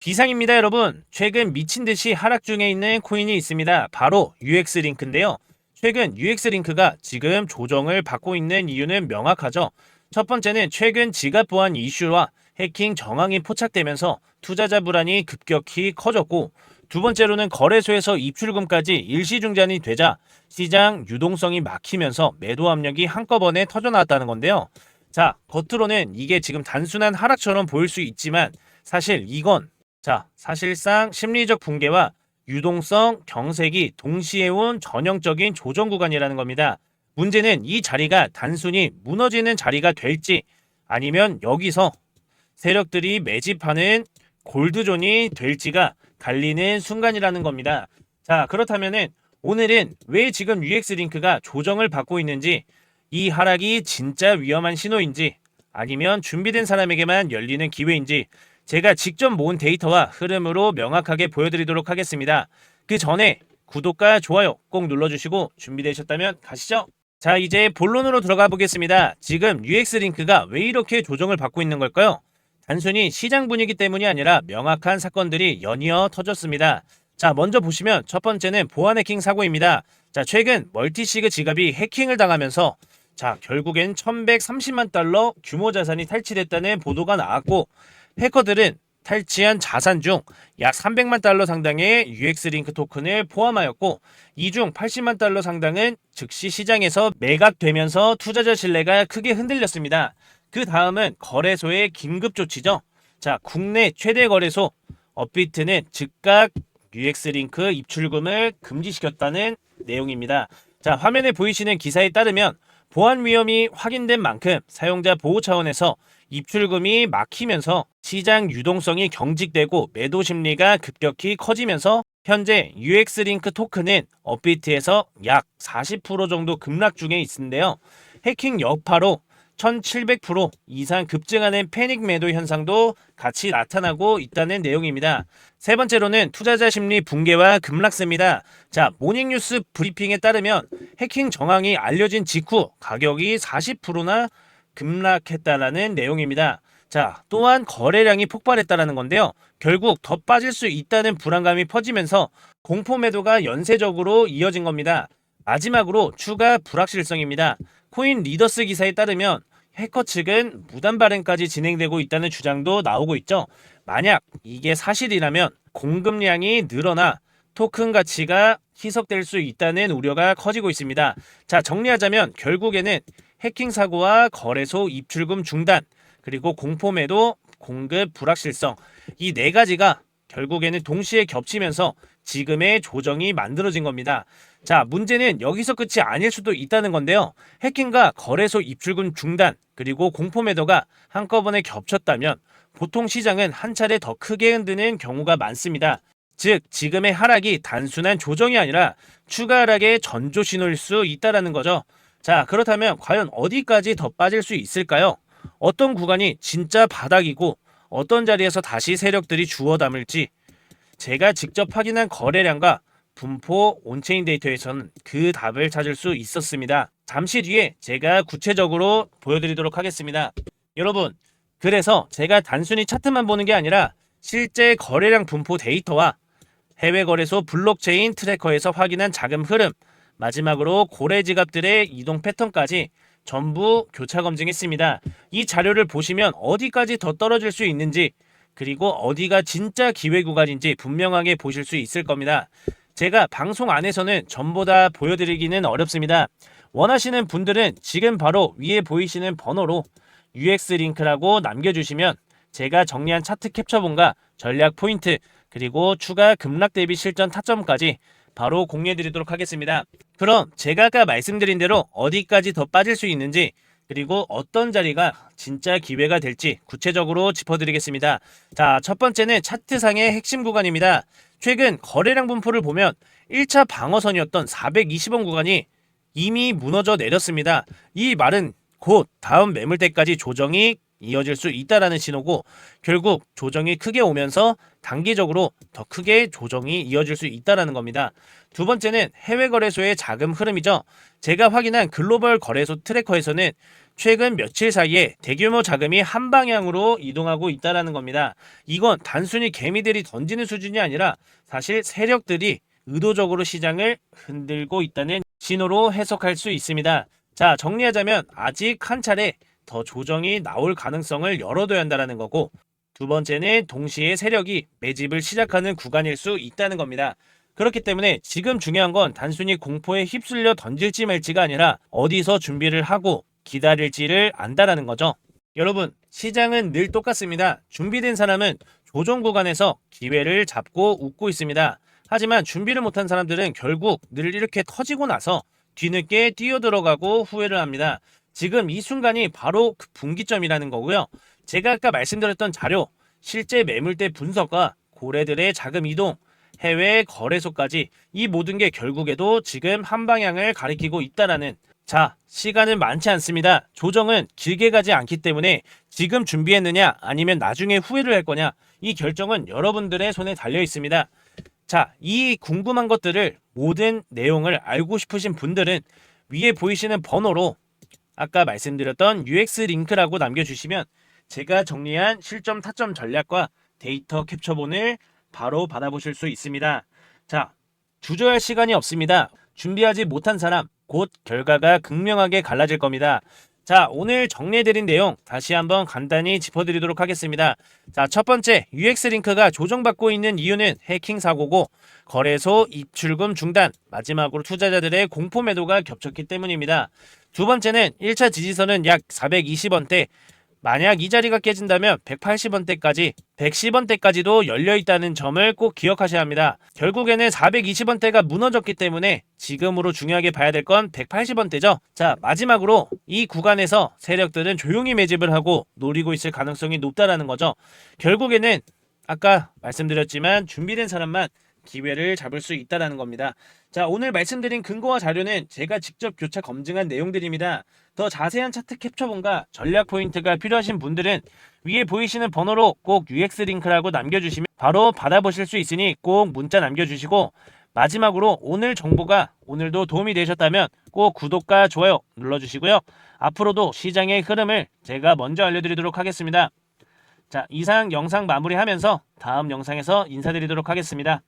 비상입니다, 여러분. 최근 미친 듯이 하락 중에 있는 코인이 있습니다. 바로 UX링크인데요. 최근 UX링크가 지금 조정을 받고 있는 이유는 명확하죠. 첫 번째는 최근 지갑 보안 이슈와 해킹 정황이 포착되면서 투자자 불안이 급격히 커졌고 두 번째로는 거래소에서 입출금까지 일시 중단이 되자 시장 유동성이 막히면서 매도 압력이 한꺼번에 터져나왔다는 건데요. 자, 겉으로는 이게 지금 단순한 하락처럼 보일 수 있지만 사실 이건 자, 사실상 심리적 붕괴와 유동성, 경색이 동시에 온 전형적인 조정 구간이라는 겁니다. 문제는 이 자리가 단순히 무너지는 자리가 될지 아니면 여기서 세력들이 매집하는 골드존이 될지가 갈리는 순간이라는 겁니다. 자, 그렇다면은 오늘은 왜 지금 UX링크가 조정을 받고 있는지 이 하락이 진짜 위험한 신호인지 아니면 준비된 사람에게만 열리는 기회인지 제가 직접 모은 데이터와 흐름으로 명확하게 보여드리도록 하겠습니다. 그 전에 구독과 좋아요 꼭 눌러주시고 준비되셨다면 가시죠. 자, 이제 본론으로 들어가 보겠습니다. 지금 UX링크가 왜 이렇게 조정을 받고 있는 걸까요? 단순히 시장 분위기 때문이 아니라 명확한 사건들이 연이어 터졌습니다. 자, 먼저 보시면 첫 번째는 보안 해킹 사고입니다. 자, 최근 멀티시그 지갑이 해킹을 당하면서 자, 결국엔 1130만 달러 규모 자산이 탈취됐다는 보도가 나왔고 해커들은 탈취한 자산 중 약 300만 달러 상당의 UX링크 토큰을 포함하였고 이 중 80만 달러 상당은 즉시 시장에서 매각되면서 투자자 신뢰가 크게 흔들렸습니다. 그 다음은 거래소의 긴급 조치죠. 자, 국내 최대 거래소 업비트는 즉각 UX링크 입출금을 금지시켰다는 내용입니다. 자, 화면에 보이시는 기사에 따르면 보안 위험이 확인된 만큼 사용자 보호 차원에서 입출금이 막히면서 시장 유동성이 경직되고 매도 심리가 급격히 커지면서 현재 UX링크 토큰은 업비트에서 약 40% 정도 급락 중에 있는데요. 해킹 여파로 1700% 이상 급증하는 패닉 매도 현상도 같이 나타나고 있다는 내용입니다. 세 번째로는 투자자 심리 붕괴와 급락세입니다. 자, 모닝뉴스 브리핑에 따르면 해킹 정황이 알려진 직후 가격이 40%나 급락했다라는 내용입니다. 자, 또한 거래량이 폭발했다라는 건데요. 결국 더 빠질 수 있다는 불안감이 퍼지면서 공포 매도가 연쇄적으로 이어진 겁니다. 마지막으로 추가 불확실성입니다. 코인 리더스 기사에 따르면 해커 측은 무단 발행까지 진행되고 있다는 주장도 나오고 있죠. 만약 이게 사실이라면 공급량이 늘어나 토큰 가치가 희석될 수 있다는 우려가 커지고 있습니다. 자, 정리하자면 결국에는 해킹 사고와 거래소 입출금 중단, 그리고 공포 매도, 공급 불확실성 이 네 가지가 결국에는 동시에 겹치면서 지금의 조정이 만들어진 겁니다. 자, 문제는 여기서 끝이 아닐 수도 있다는 건데요. 해킹과 거래소 입출금 중단, 그리고 공포 매도가 한꺼번에 겹쳤다면 보통 시장은 한 차례 더 크게 흔드는 경우가 많습니다. 즉, 지금의 하락이 단순한 조정이 아니라 추가 하락의 전조 신호일 수 있다라는 거죠. 자, 그렇다면 과연 어디까지 더 빠질 수 있을까요? 어떤 구간이 진짜 바닥이고 어떤 자리에서 다시 세력들이 주워 담을지 제가 직접 확인한 거래량과 분포 온체인 데이터에서는 그 답을 찾을 수 있었습니다. 잠시 뒤에 제가 구체적으로 보여드리도록 하겠습니다. 여러분, 그래서 제가 단순히 차트만 보는 게 아니라 실제 거래량 분포 데이터와 해외 거래소 블록체인 트래커에서 확인한 자금 흐름, 마지막으로 고래 지갑들의 이동 패턴까지 전부 교차 검증했습니다. 이 자료를 보시면 어디까지 더 떨어질 수 있는지 그리고 어디가 진짜 기회 구간인지 분명하게 보실 수 있을 겁니다. 제가 방송 안에서는 전부 다 보여드리기는 어렵습니다. 원하시는 분들은 지금 바로 위에 보이시는 번호로 UX 링크라고 남겨주시면 제가 정리한 차트 캡처본과 전략 포인트 그리고 추가 급락 대비 실전 타점까지 바로 공유해드리도록 하겠습니다. 그럼 제가 아까 말씀드린 대로 어디까지 더 빠질 수 있는지 그리고 어떤 자리가 진짜 기회가 될지 구체적으로 짚어드리겠습니다. 자, 첫 번째는 차트상의 핵심 구간입니다. 최근 거래량 분포를 보면 1차 방어선이었던 420원 구간이 이미 무너져 내렸습니다. 이 말은 곧 다음 매물대까지 조정이 이어질 수 있다라는 신호고 결국 조정이 크게 오면서 단기적으로 더 크게 조정이 이어질 수 있다라는 겁니다. 두 번째는 해외 거래소의 자금 흐름이죠. 제가 확인한 글로벌 거래소 트래커에서는 최근 며칠 사이에 대규모 자금이 한 방향으로 이동하고 있다라는 겁니다. 이건 단순히 개미들이 던지는 수준이 아니라 사실 세력들이 의도적으로 시장을 흔들고 있다는 신호로 해석할 수 있습니다. 자, 정리하자면 아직 한 차례 더 조정이 나올 가능성을 열어둬야 한다는 거고 두 번째는 동시에 세력이 매집을 시작하는 구간일 수 있다는 겁니다. 그렇기 때문에 지금 중요한 건 단순히 공포에 휩쓸려 던질지 말지가 아니라 어디서 준비를 하고 기다릴지를 안다라는 거죠. 여러분, 시장은 늘 똑같습니다. 준비된 사람은 조정 구간에서 기회를 잡고 웃고 있습니다. 하지만 준비를 못한 사람들은 결국 늘 이렇게 터지고 나서 뒤늦게 뛰어들어가고 후회를 합니다. 지금 이 순간이 바로 그 분기점이라는 거고요. 제가 아까 말씀드렸던 자료, 실제 매물대 분석과 고래들의 자금 이동, 해외 거래소까지 이 모든 게 결국에도 지금 한 방향을 가리키고 있다라는 자, 시간은 많지 않습니다. 조정은 길게 가지 않기 때문에 지금 준비했느냐 아니면 나중에 후회를 할 거냐 이 결정은 여러분들의 손에 달려 있습니다. 자, 이 궁금한 것들을 모든 내용을 알고 싶으신 분들은 위에 보이시는 번호로 아까 말씀드렸던 UX 링크라고 남겨주시면 제가 정리한 실점 타점 전략과 데이터 캡처본을 바로 받아보실 수 있습니다. 자, 주저할 시간이 없습니다. 준비하지 못한 사람 곧 결과가 극명하게 갈라질 겁니다. 자, 오늘 정리해드린 내용 다시 한번 간단히 짚어드리도록 하겠습니다. 자, 첫 번째, UX링크가 조정받고 있는 이유는 해킹 사고고, 거래소 입출금 중단, 마지막으로 투자자들의 공포 매도가 겹쳤기 때문입니다. 두 번째는 1차 지지선은 약 420원대, 만약 이 자리가 깨진다면 180원대까지, 110원대까지도 열려 있다는 점을 꼭 기억하셔야 합니다. 결국에는 420원대가 무너졌기 때문에 지금으로 중요하게 봐야 될 건 180원대죠. 자, 마지막으로 이 구간에서 세력들은 조용히 매집을 하고 노리고 있을 가능성이 높다라는 거죠. 결국에는 아까 말씀드렸지만 준비된 사람만 기회를 잡을 수 있다라는 겁니다. 자, 오늘 말씀드린 근거와 자료는 제가 직접 교차 검증한 내용들입니다. 더 자세한 차트 캡처본과 전략 포인트가 필요하신 분들은 위에 보이시는 번호로 꼭 UX 링크라고 남겨주시면 바로 받아보실 수 있으니 꼭 문자 남겨주시고 마지막으로 오늘 정보가 오늘도 도움이 되셨다면 꼭 구독과 좋아요 눌러주시고요. 앞으로도 시장의 흐름을 제가 먼저 알려드리도록 하겠습니다. 자, 이상 영상 마무리하면서 다음 영상에서 인사드리도록 하겠습니다.